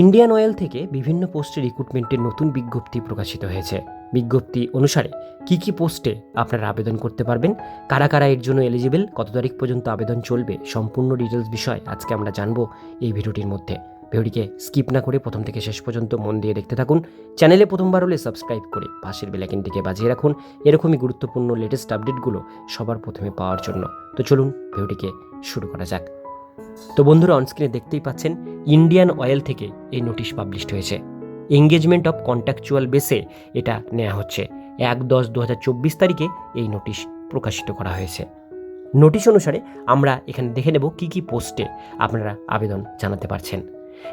Indian oil থেকে বিভিন্ন পোস্টে রিক্রুটমেন্টের নতুন বিজ্ঞপ্তি প্রকাশিত হয়েছে। বিজ্ঞপ্তি অনুসারে কি কি পোস্টে আপনারা আবেদন করতে পারবেন, কারা কারা এর জন্য এলিজিবল কত তারিখ পর্যন্ত আবেদন চলবে, সম্পূর্ণ ডিটেলস বিষয় আজকে আমরা জানব এই ভিডিওটির মধ্যে। ভিডিওটিকে স্কিপ না করে প্রথম থেকে শেষ পর্যন্ত মন দিয়ে দেখতে থাকুন। চ্যানেলে প্রথমবার হলে সাবস্ক্রাইব করে পাশের বেলাইকিনটিকে বাজিয়ে রাখুন। এরকমই গুরুত্বপূর্ণ লেটেস্ট আপডেটগুলো সবার প্রথমে পাওয়ার জন্য। তো চলুন ভিডিওটিকে শুরু করা যাক। তো বন্ধুরা অনস্ক্রিনে দেখতেই পাচ্ছেন ইন্ডিয়ান অয়েল থেকে এই নোটিশ পাবলিশড হয়েছে। এঙ্গেজমেন্ট অফ কন্ট্রাকচুয়াল বেসে এটা নেওয়া হচ্ছে। এক দশ দু তারিখে এই নোটিশ প্রকাশিত করা হয়েছে। নোটিশ অনুসারে আমরা এখানে দেখে নেব কি কি পোস্টে আপনারা আবেদন জানাতে পারছেন।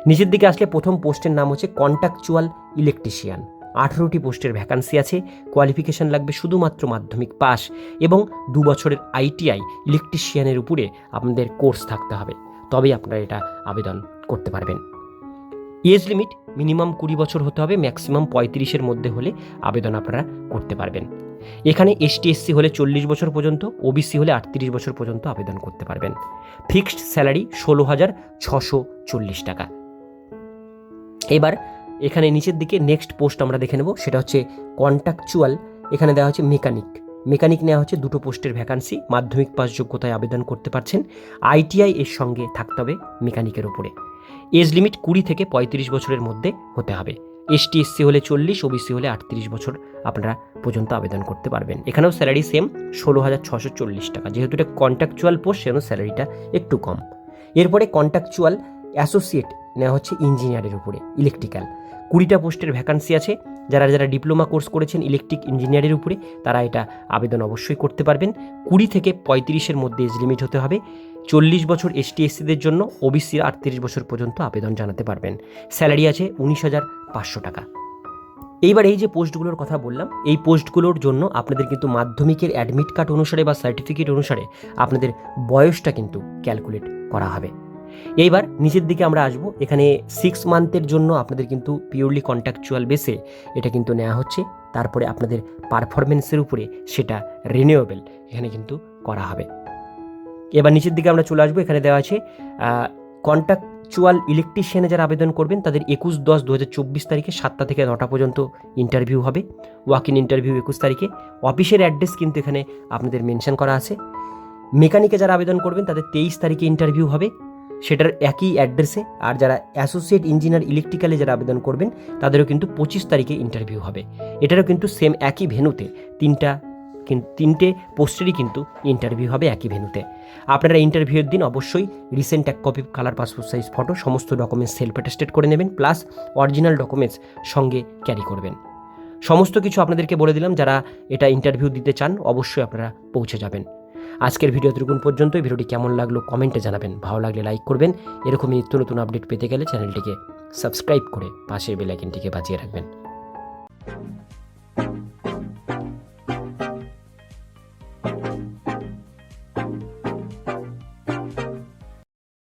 নিচের দিকে আসলে প্রথম পোস্টের নাম হচ্ছে কন্ট্রাকচুয়াল ইলেকট্রিশিয়ান আঠেরোটি পোস্টের ভ্যাকান্সি আছে, কোয়ালিফিকেশন লাগবে শুধুমাত্র মাধ্যমিক পাস এবং দু বছরের আইটিআই ইলেকট্রিশিয়ানের উপরে আপনাদের কোর্স থাকতে হবে। তবেই আপনারা এটা আবেদন করতে পারবেন। এজ লিমিট মিনিমাম কুড়ি বছর হতে হবে, ম্যাক্সিমাম পঁয়ত্রিশের মধ্যে হলে আবেদন আপনারা করতে পারবেন। এখানে এসটি এসসি হলে চল্লিশ বছর পর্যন্ত, ওবিসি হলে আটত্রিশ বছর পর্যন্ত আবেদন করতে পারবেন। ফিক্সড স্যালারি ষোলো হাজার ছশো চল্লিশ টাকা। এবার এখানে নিচের দিকে নেক্সট পোস্ট আমরা দেখে নেব, সেটা হচ্ছে কন্ট্রাকচুয়াল এখানে দেওয়া হচ্ছে মেকানিক মেকানিক নেওয়া হচ্ছে দুটো পোস্টের ভ্যাকান্সি মাধ্যমিক পাস যোগ্যতায় আবেদন করতে পারছেন। আইটিআই এর সঙ্গে থাকতে হবে মেকানিকের উপরে। এজ লিমিট কুড়ি থেকে পঁয়ত্রিশ বছরের মধ্যে হতে হবে। এসটি এসসি হলে চল্লিশ ওবিসি হলে আটত্রিশ বছর আপনারা পর্যন্ত আবেদন করতে পারবেন। এখানেও স্যালারি সেম ষোলো হাজার ছশো চল্লিশ টাকা। যেহেতু এটা কন্ট্রাকচুয়াল পোস্ট সেজন্য স্যালারিটা একটু কম। এরপরে কন্ট্রাকচুয়াল অ্যাসোসিয়েট নেওয়া হচ্ছে ইঞ্জিনিয়ারের উপরে ইলেকট্রিক্যাল কুড়িটা পোস্টের ভ্যাকান্সি আছে। যারা যারা ডিপ্লোমা কোর্স করেছেন ইলেকট্রিক ইঞ্জিনিয়ারের উপরে, তারা এটা আবেদন অবশ্যই করতে পারবেন। কুড়ি থেকে পঁয়ত্রিশের মধ্যে এজ লিমিট হতে হবে। চল্লিশ বছর এসটি এসসিদের জন্য ওবিসি আটত্রিশ বছর পর্যন্ত আবেদন জানাতে পারবেন। স্যালারি আছে উনিশ হাজার পাঁচশো টাকা। এইবার এই যে পোস্টগুলোর কথা বললাম, এই পোস্টগুলোর জন্য আপনাদের কিন্তু মাধ্যমিকের অ্যাডমিট কার্ড অনুসারে বা সার্টিফিকেট অনুসারে আপনাদের বয়সটা কিন্তু ক্যালকুলেট করা হবে। এইবার নিচের দিকে আমরা আসব। এখানে সিক্স মান্থের জন্য আপনাদের কিন্তু পিওরলি কন্ট্রাকচুয়াল বেসে এটা কিন্তু নেওয়া হচ্ছে। তারপরে আপনাদের পারফরমেন্সের উপরে সেটা রিনিউয়েবল এখানে কিন্তু করা হবে। এবার নিচের দিকে আমরা চলে আসব। এখানে দেওয়া আছে কন্ট্রাকচুয়াল ইলেকট্রিশিয়ানে যারা আবেদন করবেন, তাদের একুশ দশ দু হাজার চব্বিশ তারিখে সাতটা থেকে নটা পর্যন্ত ইন্টারভিউ হবে। ওয়াক ইন ইন্টারভিউ একুশ তারিখে। অফিসের অ্যাড্রেস কিন্তু এখানে আপনাদের মেনশন করা আছে। মেকানিকে যারা আবেদন করবেন, তাদের তেইশ তারিখে ইন্টারভিউ হবে। সেটার একই অ্যাড্রেসে আর যারা অ্যাসোসিয়েট ইঞ্জিনিয়ার ইলেকট্রিক্যালে যারা আবেদন করবেন, তাদেরও কিন্তু পঁচিশ তারিখে ইন্টারভিউ হবে। এটারও কিন্তু সেম একই ভেনুতে তিনটা তিনটে পোস্টেরই কিন্তু ইন্টারভিউ হবে একই ভেনুতে আপনারা ইন্টারভিউয়ের দিন অবশ্যই রিসেন্ট এক copy colour passport size photo সমস্ত ডকুমেন্টস সেলফ অ্যাটেস্টেড করে নেবেন প্লাস অরিজিনাল ডকুমেন্টস সঙ্গে ক্যারি করবেন। সমস্ত কিছু আপনাদেরকে বলে দিলাম, যারা এটা ইন্টারভিউ দিতে চান, অবশ্যই আপনারা পৌঁছে যাবেন। আজকের ভিডিও এতটুকুন পর্যন্ত ভিডিওটি কেমন লাগল কমেন্টে জানাবেন। ভালো লাগলে লাইক করবেন। এরকমই নিত্য নতুন আপডেট পেতে গেলে চ্যানেলটিকে সাবস্ক্রাইব করে পাশের বেলাইকিনটিকে বাজিয়ে রাখবেন।